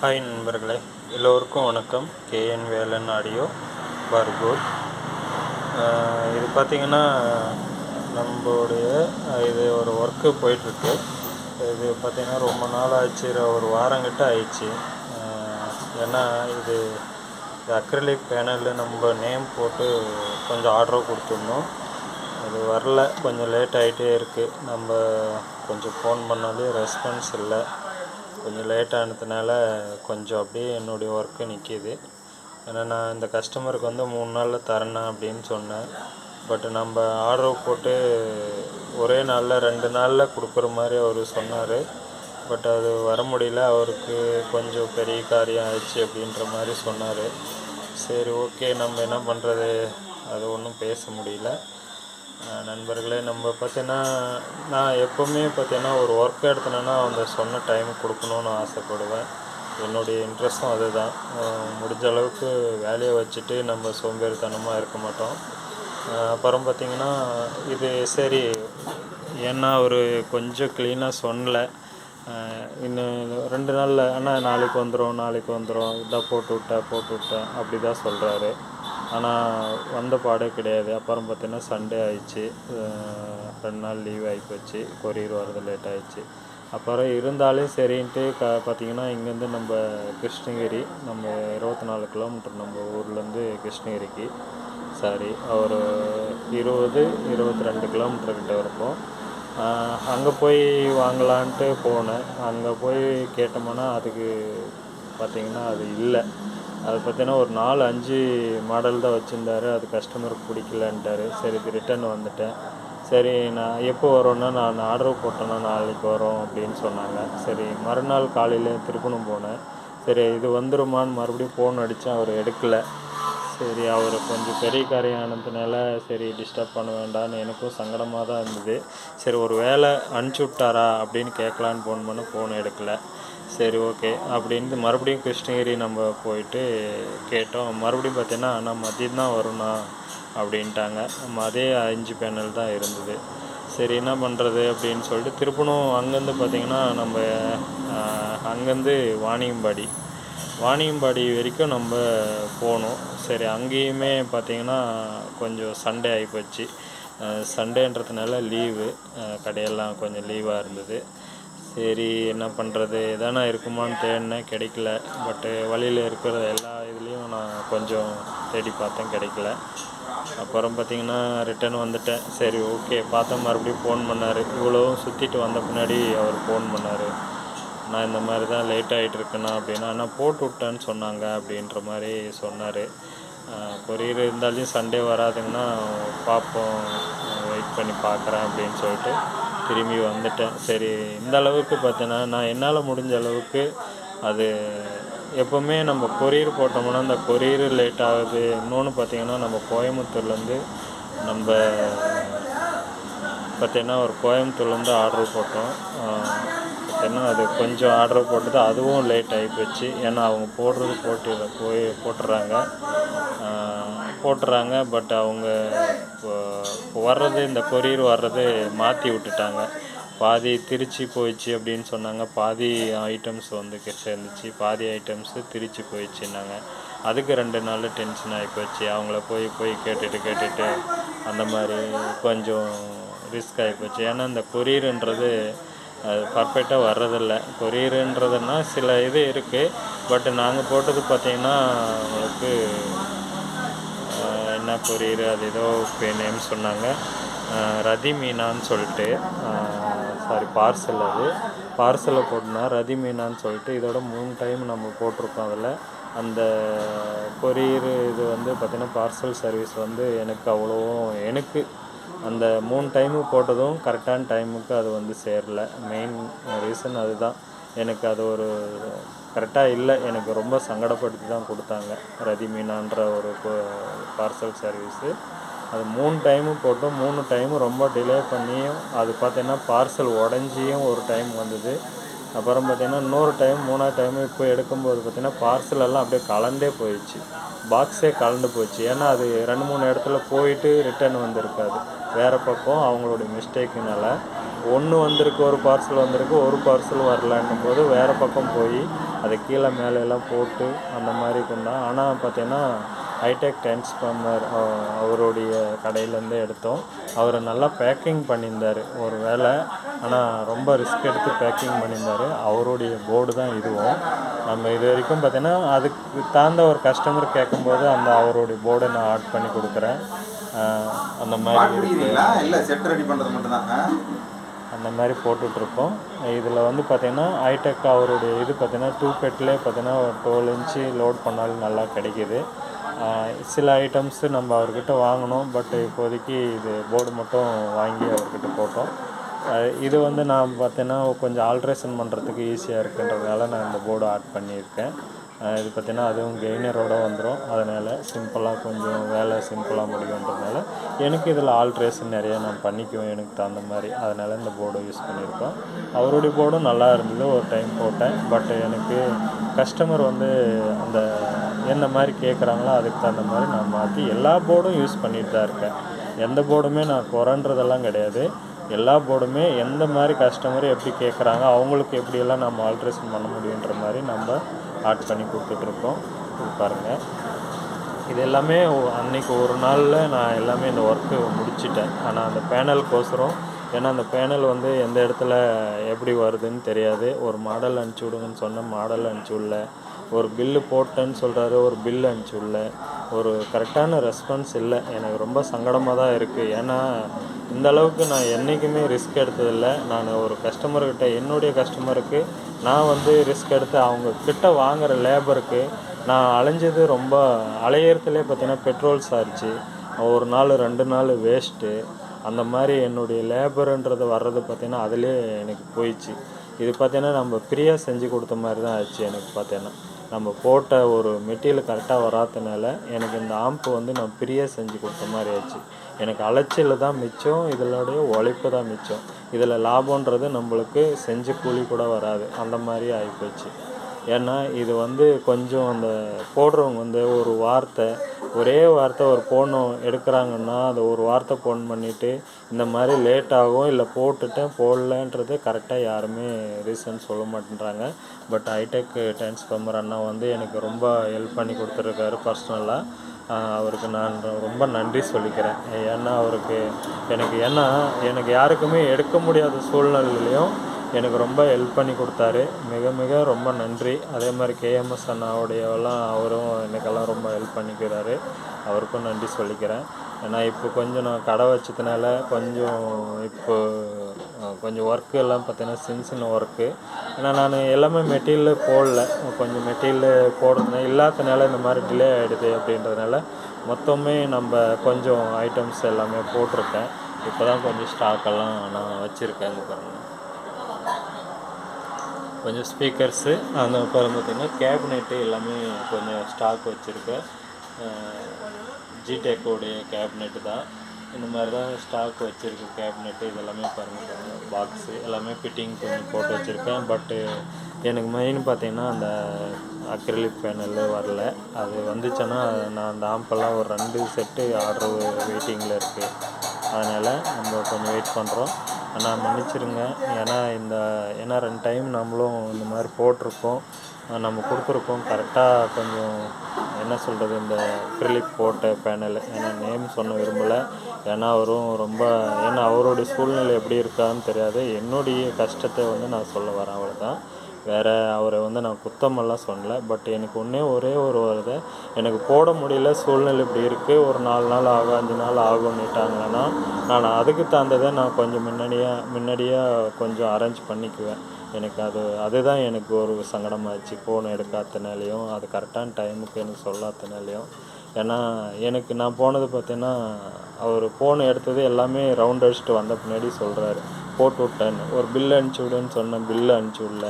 Hi நண்பர்களே எல்லோருக்கும் வணக்கம். KN Velan audio Bargur. இது பார்த்திங்கன்னா நம்மளுடைய இது ஒரு ஒர்க்கு போயிட்டுருக்கு. இது பார்த்திங்கன்னா ரொம்ப நாள் ஆச்சு ஒரு வாரங்கிட்ட ஆயிடுச்சு. ஏன்னா இது அக்ரலிக் பேனலில் நம்ம நேம் போட்டு கொஞ்சம் ஆர்டர் கொடுத்துருந்தோம் அது வரல கொஞ்சம் லேட் ஆகிட்டே இருக்குது நம்ம கொஞ்சம் ஃபோன் பண்ணாலே ரெஸ்பான்ஸ் இல்லை. கொஞ்சம் லேட் ஆனதுனால கொஞ்சம் அப்படியே என்னுடைய ஒர்க்கு நிற்கிது ஏன்னா நான் இந்த கஸ்டமருக்கு வந்து மூணு நாளில் தரணும் அப்படின்னு சொன்னேன். பட் நம்ம ஆர்டர் போட்டு ஒரே நாளில் ரெண்டு நாளில் கொடுக்குற மாதிரி அவர் சொன்னார். பட் அது வர முடியல அவருக்கு கொஞ்சம் பெரிய காரியம் ஆயிடுச்சு அப்படின்ற மாதிரி சொன்னார். சரி ஓகே நம்ம என்ன பண்ணுறது அது ஒன்றும் பேச முடியல. நண்பர்களே நம்ம பார்த்தீங்கன்னா நான் எப்போவுமே பார்த்தீங்கன்னா ஒரு ஒர்க் எடுத்தேன்னா அந்த சொன்ன டைம் கொடுக்கணுன்னு ஆசைப்படுவேன். என்னுடைய இன்ட்ரெஸ்ட்டும் அதுதான். முடிஞ்ச அளவுக்கு வேலையை வச்சுட்டு நம்ம சோம்பேறித்தனமாக இருக்க மாட்டோம். அப்புறம் பார்த்திங்கன்னா இது சரி ஏன்னா ஒரு கொஞ்சம் க்ளீனாக சொன்னலை. இன்னும் ரெண்டு நாளில் ஆனால் நாளைக்கு வந்துடும் நாளைக்கு வந்துடும் இதான் போட்டு விட்டேன் போட்டு விட்டேன் அப்படி தான் சொல்கிறாரு ஆனால் வந்த பாடே கிடையாது. அப்புறம் பார்த்தீங்கன்னா சண்டே ஆயிடுச்சு. ரெண்டு நாள் லீவ் ஆகிப்போச்சு கொரியர் வரது லேட் ஆயிடுச்சு. அப்புறம் இருந்தாலும் சரின்ட்டு க பார்த்திங்கன்னா இங்கேருந்து நம்ம கிருஷ்ணகிரி நம்ம இருபத்தி நாலு கிலோமீட்டர் நம்ம ஊர்லேருந்து கிருஷ்ணகிரிக்கு. சாரி ஒரு இருபது இருபத்தி ரெண்டு கிலோமீட்டர்கிட்ட இருக்கும். அங்கே போய் வாங்கலான்ட்டு போனேன். அங்கே போய் கேட்டோம்னா அதுக்கு பார்த்திங்கன்னா அது இல்லை. அது பார்த்தீங்கன்னா ஒரு நாலு அஞ்சு மாடல் தான் வச்சுருந்தாரு. அது கஸ்டமருக்கு பிடிக்கலன்ட்டாரு. சரி இது ரிட்டன் வந்துட்டேன். சரி நான் எப்போ வரோன்னா நான் ஆர்டர் போட்டேன்னா நாளைக்கு வரோம் அப்படின்னு சொன்னாங்க. சரி மறுநாள் காலையில் திருப்பணம் போனேன். சரி இது வந்துருமான்னு மறுபடியும் ஃபோன் அடித்தேன் அவர் எடுக்கலை. சரி அவர் கொஞ்சம் பெரிய காரியம் ஆனதுனால சரி டிஸ்டர்ப் பண்ண வேண்டாம்னு எனக்கும் சங்கடமாக தான் இருந்தது. சரி ஒரு வேலை அனுப்பிச்சி விட்டாரா அப்படின்னு கேட்கலான்னு ஃபோன் பண்ண ஃபோன் எடுக்கலை. சரி ஓகே அப்படின்ட்டு மறுபடியும் கிருஷ்ணகிரி நம்ம போயிட்டு கேட்டோம். மறுபடியும் பார்த்தீங்கன்னா ஆனால் மதியம் தான் வரும்ண்ணா அப்படின்ட்டாங்க. நம்ம அதே அஞ்சு பேனல் தான் இருந்தது. சரி என்ன பண்ணுறது அப்படின்னு சொல்லிட்டு திருப்பணும் அங்கேருந்து பார்த்திங்கன்னா நம்ம அங்கேருந்து வாணியம்பாடி. வாணியம்பாடி வரைக்கும் நம்ம போனோம். சரி அங்கேயுமே பார்த்திங்கன்னா கொஞ்சம் சண்டே ஆகிப்போச்சு சண்டேன்றதுனால லீவு கடையெல்லாம் கொஞ்சம் லீவாக இருந்தது. சரி என்ன பண்ணுறது எதனா இருக்குமான்னு தேடினேன் கிடைக்கல. பட்டு வழியில் இருக்கிற எல்லா இதுலேயும் நான் கொஞ்சம் தேடி பார்த்தேன் கிடைக்கல. அப்புறம் பார்த்திங்கன்னா ரிட்டன் வந்துட்டேன். சரி ஓகே பார்த்தா மறுபடியும் ஃபோன் பண்ணார். இவ்வளோவும் சுற்றிட்டு வந்த பின்னாடி அவர் ஃபோன் பண்ணார். நான் இந்த மாதிரி தான் லேட் ஆகிட்டு இருக்கேண்ணா அப்படின்னா ஆனால் போட்டு விட்டேன்னு சொன்னாங்க அப்படின்ற மாதிரி சொன்னார். கொரியர் இருந்தாலும் சண்டே வராதுங்கன்னா பார்ப்போம் வெயிட் பண்ணி பார்க்குறேன் அப்படின்னு சொல்லிட்டு. திரும்பி வந்துட்டேன். சரி இந்த அளவுக்கு பார்த்தீங்கன்னா நான் என்னால் முடிஞ்ச அளவுக்கு அது எப்போவுமே நம்ம கொரியர் போட்டோம்னா அந்த கொரியர் லேட் ஆகுது. இன்னொன்று பார்த்திங்கன்னா நம்ம கோயம்புத்தூர்லேருந்து நம்ம பார்த்திங்கன்னா ஒரு கோயம்புத்தூர்லேருந்து ஆர்டர் போட்டோம். பார்த்தீங்கன்னா அது கொஞ்சம் ஆர்டர் போட்டது அதுவும் லேட் ஆகி போச்சு. ஏன்னா அவங்க போடுறது போட்டு போய் போட்டுடுறாங்க போட்டுறாங்க பட் அவங்க இப்போ வர்றது இந்த கொரியர் வர்றது மாற்றி விட்டுட்டாங்க. பாதி திருச்சி போயிடுச்சு அப்படின்னு சொன்னாங்க. பாதி ஐட்டம்ஸ் வந்து சேர்ந்துச்சு பாதி ஐட்டம்ஸு திருச்சி போயிடுச்சுன்னாங்க. அதுக்கு ரெண்டு நாள் டென்ஷன் ஆகி போச்சு. அவங்கள போய் போய் கேட்டுட்டு கேட்டுட்டு அந்த மாதிரி கொஞ்சம் ரிஸ்க் ஆகி போச்சு. ஏன்னா இந்த கொரியருன்றது அது பர்ஃபெக்டாக வர்றதில்ல. கொரியருன்றதுன்னா சில இது இருக்குது பட் நாங்கள் போட்டது பார்த்திங்கன்னா உங்களுக்கு என்ன கொரியர் அது ஏதோ நேம் சொன்னாங்க. ரதி மீனான்னு சொல்லிட்டு. சாரி பார்சல் அது. பார்சலில் போட்டுனா ரதி மீனான்னு சொல்லிட்டு இதோட மூணு டைம் நம்ம போட்டிருக்கோம் அதில். அந்த கொரியர் இது வந்து பார்த்திங்கன்னா பார்சல் சர்வீஸ் வந்து எனக்கு அவ்வளோவும் எனக்கு அந்த மூணு டைமு போட்டதும் கரெக்டான டைமுக்கு அது வந்து சேரல. மெயின் ரீசன் அதுதான். எனக்கு அது ஒரு கரெக்டாக இல்லை. எனக்கு ரொம்ப சங்கடப்படுத்தி தான் கொடுத்தாங்க. ரதி மீனான்ற ஒரு பார்சல் சர்வீஸு அது மூணு டைமும் போட்டும் மூணு டைமும் ரொம்ப டிலே பண்ணியும் அது பார்த்தீங்கன்னா பார்சல் உடஞ்சியும் ஒரு டைம் வந்தது. அப்புறம் பார்த்திங்கன்னா இன்னொரு டைம் மூணாவது டைம் இப்போ எடுக்கும்போது பார்த்திங்கன்னா பார்சல் எல்லாம் அப்படியே கலண்டே போயிடுச்சு. பாக்ஸே கலந்து போச்சு. ஏன்னா அது ரெண்டு மூணு இடத்துல போயிட்டு ரிட்டர்ன் வந்திருக்காது. வேறு பக்கம் அவங்களுடைய மிஸ்டேக்குனால ஒன்று வந்திருக்கு ஒரு பார்சல் வந்திருக்கு ஒரு பார்சல் வரலன்னும் போது வேறு பக்கம் போய் அதை கீழே மேலே எல்லாம் போட்டு அந்த மாதிரி கொண்டோம் ஆனால் பார்த்தீங்கன்னா ஹைடெக் டிரான்ஸ்ஃபார்மர் அவருடைய கடையிலேருந்து எடுத்தோம். அவர் நல்லா பேக்கிங் பண்ணியிருந்தார் ஒரு வேளை. ஆனால் ரொம்ப ரிஸ்க் எடுத்து பேக்கிங் பண்ணியிருந்தார். அவருடைய போர்டு தான் இதுவும். நம்ம இது வரைக்கும் பார்த்தீங்கன்னா அதுக்கு தாழ்ந்த ஒரு கஸ்டமர் கேட்கும்போது அந்த அவருடைய போர்டை நான் ஆட் பண்ணி கொடுக்குறேன். அந்த மாதிரி இல்லை செட் ரெடி பண்ணுறது மட்டும்தான்? அந்த மாதிரி போட்டுட்ருக்கோம். இதில் வந்து பார்த்திங்கன்னா ஹைடெக் அவருடைய இது பார்த்திங்கன்னா டூ பெட்லேயே பார்த்தீங்கன்னா ஒரு டுவெல் இன்ச்சு லோட் பண்ணாலும் நல்லா கிடைக்கிது. சில ஐட்டம்ஸு நம்ம அவர்கிட்ட வாங்கினோம் பட் இப்போதைக்கு இது போர்டு மட்டும் வாங்கி அவர்கிட்ட போட்டோம். இது வந்து நான் பார்த்தீங்கன்னா கொஞ்சம் ஆல்ட்ரேஷன் பண்ணுறதுக்கு ஈஸியாக இருக்குன்றதுனால நான் இந்த போர்டு ஆட் பண்ணியிருக்கேன். இது பார்த்தீங்கன்னா அதுவும் கெய்னரோட வந்துடும் அதனால் சிம்பிளாக கொஞ்சம் வேலை சிம்பிளாக முடியுன்றதுனால எனக்கு இதில் ஆல்ட்ரேஷன் நிறைய நான் பண்ணிக்குவேன். எனக்கு தகுந்த மாதிரி. அதனால் இந்த போர்டை யூஸ் பண்ணியிருக்கோம். அவருடைய போர்டும் நல்லா இருந்தது. ஒரு டைம் போட்டேன். பட் எனக்கு கஸ்டமர் வந்து அந்த என்ன மாதிரி கேட்குறாங்களோ அதுக்கு தகுந்த மாதிரி நான் மாற்றி எல்லா போர்டும் யூஸ் பண்ணிட்டு தான் இருக்கேன். எந்த போர்டுமே நான் குறன்றதெல்லாம் கிடையாது. எல்லா போர்டுமே எந்த மாதிரி கஸ்டமர் எப்படி கேட்குறாங்க அவங்களுக்கு எப்படியெல்லாம் நம்ம ஆல்ட்ரேஷன் பண்ண முடியுன்ற மாதிரி நம்ம ஆட் பண்ணி கொடுத்துட்ருக்கோம். இது பாருங்கள் இது எல்லாமே அன்னைக்கு ஒரு நாளில் நான் எல்லாமே இந்த ஒர்க்கு முடிச்சிட்டேன். ஆனால் அந்த பேனலுக்கோசரம் ஏன்னா அந்த பேனல் வந்து எந்த இடத்துல எப்படி வருதுன்னு தெரியாது. ஒரு மாடல் அனுப்பிச்சி விடுங்கன்னு சொன்னால் மாடல் அனுப்பிச்சி விடல. ஒரு பில்லு போட்டேன்னு சொல்கிறாரு ஒரு பில் அனுப்பிச்சி விடல. ஒரு கரெக்டான ரெஸ்பான்ஸ் இல்லை. எனக்கு ரொம்ப சங்கடமாக தான் இருக்குது ஏன்னா இந்த அளவுக்கு நான் என்றைக்குமே ரிஸ்க் எடுத்ததில்லை. நான் ஒரு கஸ்டமர்கிட்ட என்னுடைய கஸ்டமருக்கு நான் வந்து ரிஸ்க் எடுத்து அவங்க கிட்ட வாங்குற லேபருக்கு நான் அலைஞ்சது ரொம்ப அலையிறதுலே பார்த்தீங்கன்னா பெட்ரோல் சார்ஜு ஒரு நாள் ரெண்டு நாள் வேஸ்ட்டு அந்த மாதிரி என்னுடைய லேபருன்றது வர்றது பார்த்திங்கன்னா அதிலே எனக்கு போயிடுச்சு. இது பார்த்தீங்கன்னா நம்ம ஃப்ரீயாக செஞ்சு கொடுத்த மாதிரி தான் ஆச்சு எனக்கு பார்த்தீங்கன்னா. நம்ம போட்ட ஒரு மெட்டீரியல் கரெக்டாக வராதனால எனக்கு இந்த ஆம்பு வந்து நான் ஃப்ரீயாக செஞ்சு கொடுத்த மாதிரி ஆச்சு. எனக்கு அலைச்சல் தான் மிச்சம் இதனுடைய உழைப்பு தான் மிச்சம். இதில் லாபம்ன்றது நம்மளுக்கு செஞ்சு கூலி கூட வராது. அந்த மாதிரி ஆகிப்போச்சு ஏன்னா இது வந்து கொஞ்சம் அந்த போடுறவங்க வந்து ஒரு வார்த்தை ஒரே வார்த்தை ஒரு ஃபோனு எடுக்கிறாங்கன்னா அதை ஒரு வார்த்தை ஃபோன் பண்ணிவிட்டு இந்த மாதிரி லேட் ஆகும் இல்லை போட்டுட்டேன் போடலன்றது கரெக்டாக யாருமே ரீசன் சொல்ல மாட்டேன்றாங்க. பட் ஹைடெக் டிரான்ஸ்ஃபார்மர் அண்ணா வந்து எனக்கு ரொம்ப ஹெல்ப் பண்ணி கொடுத்துருக்காரு பர்சனலாக அவருக்கு நான் ரொம்ப நன்றி சொல்லிக்கிறேன். ஏன்னா அவருக்கு எனக்கு ஏன்னா எனக்கு யாருக்குமே எடுக்க முடியாத சூழ்நிலையிலையும் எனக்கு ரொம்ப ஹெல்ப் பண்ணி கொடுத்தாரு. மிக மிக ரொம்ப நன்றி. அதே மாதிரி கேஎம்எஸ் அண்ணாவுடையவெல்லாம் அவரும் எனக்கெல்லாம் ரொம்ப ஹெல்ப் பண்ணிக்கிறாரு. அவருக்கும் நன்றி சொல்லிக்கிறேன். ஏன்னா இப்போ கொஞ்சம் நான் கடை வச்சதுனால கொஞ்சம் இப்போ கொஞ்சம் ஒர்க்கு எல்லாம் பார்த்தீங்கன்னா சின்ன சின்ன ஒர்க்கு ஏன்னா நான் எல்லாமே மெட்டீரியல் போடல. கொஞ்சம் மெட்டீரியல் போடுறதுனால இல்லாதனால இந்த மாதிரி டிலே ஆகிடுது அப்படின்றதுனால மொத்தமே நம்ம கொஞ்சம் ஐட்டம்ஸ் எல்லாமே போட்டிருக்கேன். இப்போ தான் கொஞ்சம் ஸ்டாக்கெல்லாம் நான் வச்சுருக்கேன். பாருங்கள் கொஞ்சம் ஸ்பீக்கர்ஸு அந்த அப்புறம் பார்த்திங்கன்னா கேபினெட்டு எல்லாமே கொஞ்சம் ஸ்டாக் வச்சுருக்கேன். ஜிடெக்கோடைய கேபினெட்டு தான். இந்த மாதிரி தான் ஸ்டாக் வச்சுருக்கு கேபினெட்டு இதெல்லாமே பாருங்கள் பாக்ஸு எல்லாமே ஃபிட்டிங் கொஞ்சம் போட்டு வச்சுருக்கேன். பட்டு எனக்கு மெயின் பார்த்தீங்கன்னா அந்த அக்ரிலிக் பேனல் வரல. அது வந்துச்சுன்னா நான் அந்த ஆம்பெல்லாம் ஒரு ரெண்டு செட்டு ஆர்டர் வெயிட்டிங்கில் இருக்குது அதனால் நம்ம கொஞ்சம் வெயிட் பண்ணுறோம் அண்ணா மன்னிச்சிருங்க. ஏன்னா இந்த ஏன்னா ரெண்டு டைம் நம்மளும் இந்த மாதிரி போட்டிருக்கோம். நம்ம கொடுத்துருக்கோம். கரெக்டாக கொஞ்சம் என்ன சொல்கிறது இந்த அக்ரிலிக் போட்ட பேனல் ஏன்னா நேம் சொன்ன விரும்பலை. ஏன்னா அவரும் ரொம்ப ஏன்னா அவருடைய சூழ்நிலை எப்படி இருக்கான்னு தெரியாது. என்னுடைய கஷ்டத்தை வந்து நான் சொல்ல வரேன் அவ்வளோதான் வேறு அவரை வந்து நான் குத்தமெல்லாம் சொல்லலை. பட் எனக்கு ஒன்றே ஒரே ஒரு வருது எனக்கு போட முடியல. சூழ்நிலை இப்படி இருக்குது ஒரு நாலு நாள் ஆகும் அஞ்சு நாள் ஆகும்னுட்டாங்கன்னா நான் அதுக்கு தகுந்ததை நான் கொஞ்சம் முன்னாடியாக முன்னாடியாக கொஞ்சம் அரேஞ்ச் பண்ணிக்குவேன். எனக்கு அது அதுதான் எனக்கு ஒரு சங்கடமாச்சு. ஃபோன் எடுக்காதனாலையும் அது கரெக்டான டைமுக்கு எனக்கு சொல்லாதனாலையும். ஏன்னா எனக்கு நான் போனது பார்த்தீங்கன்னா அவர் ஃபோன் எடுத்தது எல்லாமே ரவுண்ட் அடிச்சுட்டு வந்த பின்னாடி சொல்கிறாரு போட்டு விட்டேன்னு. ஒரு பில் அனுப்பிச்சி விடுன்னு சொன்னேன் பில்லு அனுப்பிச்சி விடல.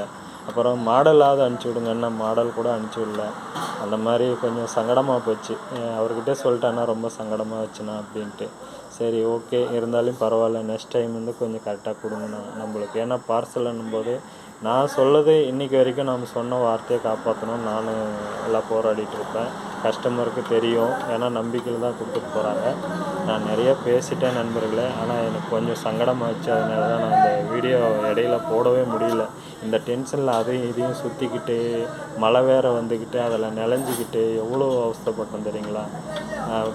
அப்புறம் மாடலாவது அனுப்பிச்சி விடுங்கன்னா மாடல் கூட அனுப்பிச்சி விடல. அந்த மாதிரி கொஞ்சம் சங்கடமாக போச்சு. அஹ் அவர்கிட்ட சொல்லிட்டேன்னா ரொம்ப சங்கடமாக வச்சுனா அப்படின்ட்டு. சரி ஓகே. இருந்தாலும் பரவாயில்ல. நெக்ஸ்ட் டைம் வந்து கொஞ்சம் கரெக்டாக கொடுங்கண்ணா நம்மளுக்கு. ஏன்னா பார்சல்ன்னும் போது நான் சொல்லது இன்றைக்கி வரைக்கும் நம்ம சொன்ன வார்த்தையை காப்பாற்றணும்னு நான் எல்லாம் போராடிட்டு இருப்பேன். கஸ்டமருக்கு தெரியும். ஏன்னா நம்பிக்கையில் தான் கொடுத்துட்டு போகிறாங்க நான் நிறைய பேசிட்டேன் நண்பர்களே. ஆனால் எனக்கு கொஞ்சம் சங்கடமாச்சு அதனால தான் நான் இந்த வீடியோ இடையில போடவே முடியல. இந்த டென்ஷனில் அதையும் இதையும் சுற்றிக்கிட்டு மழை வேற வந்துக்கிட்டு அதில் நிலஞ்சிக்கிட்டு எவ்வளோ அவஸ்தப்பட்டோம் தெரியுங்களா?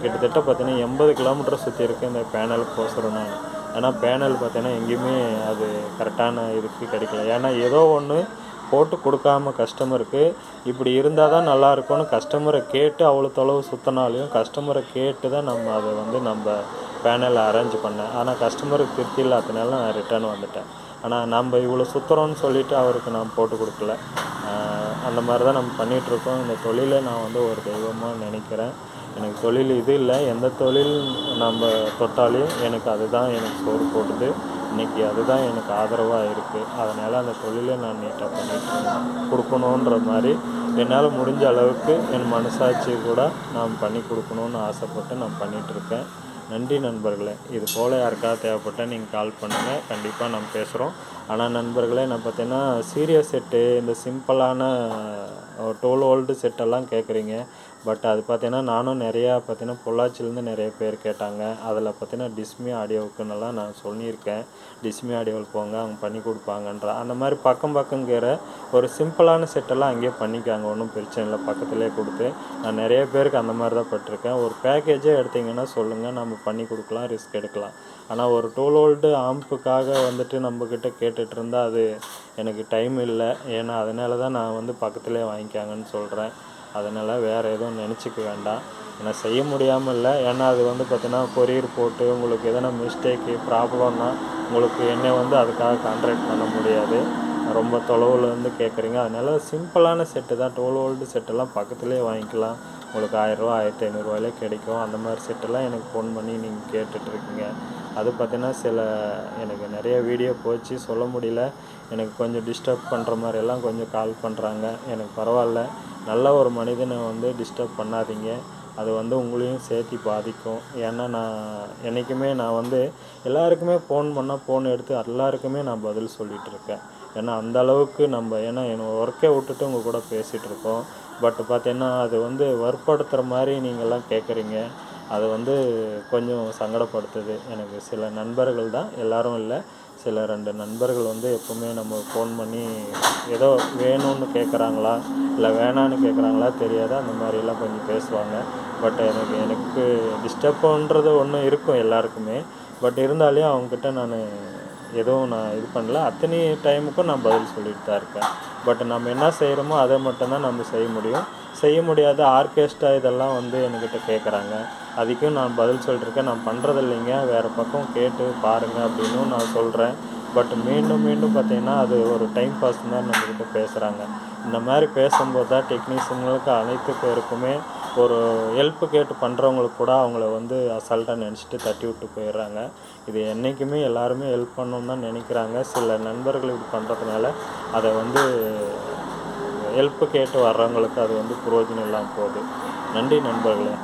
கிட்டத்தட்ட பார்த்தீங்கன்னா எண்பது கிலோமீட்டர் சுற்றி இருக்கு இந்த பேனலுக்கு போசுறேன் நான். ஏன்னா பேனல் பார்த்தீங்கன்னா எங்கேயுமே அது கரெக்டான இதுக்கு கிடைக்கல. ஏன்னா ஏதோ ஒன்று போட்டு கொடுக்காம கஸ்டமருக்கு இப்படி இருந்தால் தான் நல்லாயிருக்கும்னு கஸ்டமரை கேட்டு அவ்வளோ தொலைவு சுற்றினாலையும் கஸ்டமரை கேட்டு தான் நம்ம அதை வந்து நம்ம பேனலை அரேஞ்ச் பண்ணேன். ஆனால் கஸ்டமருக்கு திருப்தி இல்லாதனால நான் ரிட்டர்ன் வந்துட்டேன். ஆனால் நம்ம இவ்வளோ சுற்றுறோன்னு சொல்லிட்டு அவருக்கு நான் போட்டு கொடுக்கல. அந்த மாதிரி தான் நம்ம பண்ணிகிட்ருக்கோம் இந்த தொழிலை நான் வந்து ஒரு தெய்வமாக நினைக்கிறேன். எனக்கு தொழில் இது இல்லை. எந்த தொழில் நம்ம தொட்டாலையும் எனக்கு அதுதான் எனக்கு சோறு போடுது. இன்றைக்கி அதுதான் எனக்கு ஆதரவாக இருக்குது அதனால் அந்த தொழிலை நான் நீட்டாக பண்ணிட்டு கொடுக்கணுன்ற மாதிரி என்னால் முடிஞ்ச அளவுக்கு என் மனசாட்சி கூட நான் பண்ணி கொடுக்கணுன்னு ஆசைப்பட்டு நான் பண்ணிகிட்ருக்கேன் நன்றி நண்பர்களே. இது போல் யாருக்காவது தேவைப்பட்டால் நீங்கள் கால் பண்ணுங்கள் கண்டிப்பாக நம்ம பேசுகிறோம் ஆனால் நண்பர்களே நான் பார்த்தீங்கன்னா சீரியஸ் செட்டு இந்த சிம்பிளான டோல் ஓல்டு செட்டெல்லாம் கேட்குறீங்க பட் அது பார்த்தீங்கன்னா நானும் நிறையா பார்த்தீங்கன்னா பொள்ளாச்சிலேருந்து நிறைய பேர் கேட்டாங்க. அதில் பார்த்தீங்கன்னா டிஸ்மி ஆடியோவுக்குன்னெல்லாம் நான் சொல்லியிருக்கேன். டிஸ்மி ஆடியோவில் போங்க அவங்க பண்ணி கொடுப்பாங்கன்ற. அந்த மாதிரி பக்கம் பக்கங்கிற ஒரு சிம்பிளான செட்டெல்லாம் அங்கேயே பண்ணிக்காங்க. ஒன்றும் பிரச்சனை இல்லை பக்கத்துலேயே கொடுத்து. நான் நிறைய பேருக்கு அந்த மாதிரி தான் பட்டிருக்கேன். ஒரு பேக்கேஜே எடுத்தீங்கன்னா சொல்லுங்கள் நம்ம பண்ணி கொடுக்கலாம் ரிஸ்க் எடுக்கலாம். ஆனால் ஒரு டோல் ஓல்டு ஆம்புக்காக வந்துட்டு நம்மக்கிட்ட கேட்டுட்டு இருந்தால் அது எனக்கு டைம் இல்லை. ஏன்னா அதனால தான் நான் வந்து பக்கத்துலேயே வாங்கிக்காங்கன்னு சொல்கிறேன் அதனால் வேறு எதுவும் நினச்சிக்க வேண்டாம். ஏன்னா செய்ய முடியாமல் இல்லை ஏன்னா அது வந்து பார்த்தீங்கன்னா கொரியர் போட்டு உங்களுக்கு எதனா மிஸ்டேக்கு ப்ராப்ளம்னா உங்களுக்கு என்னை வந்து அதுக்காக கான்ட்ராக்ட் பண்ண முடியாது. ரொம்ப தொலைவில் வந்து கேட்குறீங்க அதனால் சிம்பிளான செட்டு தான். டோல் ஓல்டு செட்டெல்லாம் பக்கத்துலேயே வாங்கிக்கலாம். உங்களுக்கு ஆயிரரூவா ஆயிரத்தி ஐநூறுரூவாயிலே கிடைக்கும். அந்த மாதிரி செட்டெல்லாம் எனக்கு ஃபோன் பண்ணி நீங்கள் கேட்டுட்ருக்கீங்க அது பார்த்தீங்கன்னா சில எனக்கு நிறைய வீடியோ போச்சு. சொல்ல முடியல. எனக்கு கொஞ்சம் டிஸ்டர்ப் பண்ணுற மாதிரியெல்லாம் கொஞ்சம் கால் பண்ணுறாங்க எனக்கு பரவாயில்ல. நல்ல ஒரு மனிதனை வந்து டிஸ்டர்ப் பண்ணாதீங்க. அது வந்து உங்களையும் சேர்த்து பாதிக்கும். ஏன்னா நான் என்றைக்குமே நான் வந்து எல்லாருக்குமே ஃபோன் பண்ணால் ஃபோன் எடுத்து எல்லாருக்குமே நான் பதில் சொல்லிகிட்டு இருக்கேன். ஏன்னா அந்த அளவுக்கு நம்ம ஏன்னா என்னோட ஒர்க்கை விட்டுட்டு உங்கள் கூட பேசிகிட்ருக்கோம் பட் பார்த்தீங்கன்னா அது வந்து வற்படுத்துகிற மாதிரி நீங்கள்லாம் கேட்குறீங்க அது வந்து கொஞ்சம் சங்கடப்படுத்துது. எனக்கு சில நண்பர்கள் தான் எல்லாரும் இல்லை. சில ரெண்டு நண்பர்கள் வந்து எப்போவுமே நம்ம ஃபோன் பண்ணி ஏதோ வேணும்னு கேட்குறாங்களா இல்லை வேணான்னு கேட்குறாங்களா தெரியாது. அந்த மாதிரிலாம் கொஞ்சம் பேசுவாங்க. பட் எனக்கு எனக்கு டிஸ்டர்புன்றது ஒன்று இருக்கும் எல்லாருக்குமே. பட் இருந்தாலே அவங்கக்கிட்ட நான் எதுவும் நான் இது பண்ணல. அத்தனை டைமுக்கும் நான் பதில் சொல்லிட்டு தான் இருக்கேன். பட் நம்ம என்ன செய்கிறோமோ அதை மட்டும்தான் நம்ம செய்ய முடியும். செய்ய முடியாத ஆர்கெஸ்ட்ரா இதெல்லாம் வந்து என்கிட்ட கேட்குறாங்க அதுக்கும் நான் பதில் சொல்லிருக்கேன். நான் பண்ணுறதில்லைங்க வேறு பக்கம் கேட்டு பாருங்கள் அப்படின்னும் நான் சொல்கிறேன் பட் மீண்டும் மீண்டும் பார்த்தீங்கன்னா அது ஒரு டைம் பாஸ் தான் நம்மக்கிட்ட பேசுகிறாங்க இந்த மாதிரி பேசும்போது தான் டெக்னீஷியன்களுக்கு அனைத்து பேருக்குமே ஒரு ஹெல்ப்பு கேட்டு பண்ணுறவங்களுக்கு கூட அவங்கள வந்து அசால்ட்டாக நினச்சிட்டு தட்டி விட்டு போயிடுறாங்க. இது என்றைக்குமே எல்லாருமே ஹெல்ப் பண்ணணும்னு தான் நினைக்கிறாங்க. சில நண்பர்கள் இப்படி பண்ணுறதுனால அதை வந்து ஹெல்ப்பு கேட்டு வர்றவங்களுக்கு அது வந்து புரோஜனம் இல்லாமல் போகுது. நன்றி நண்பர்களே.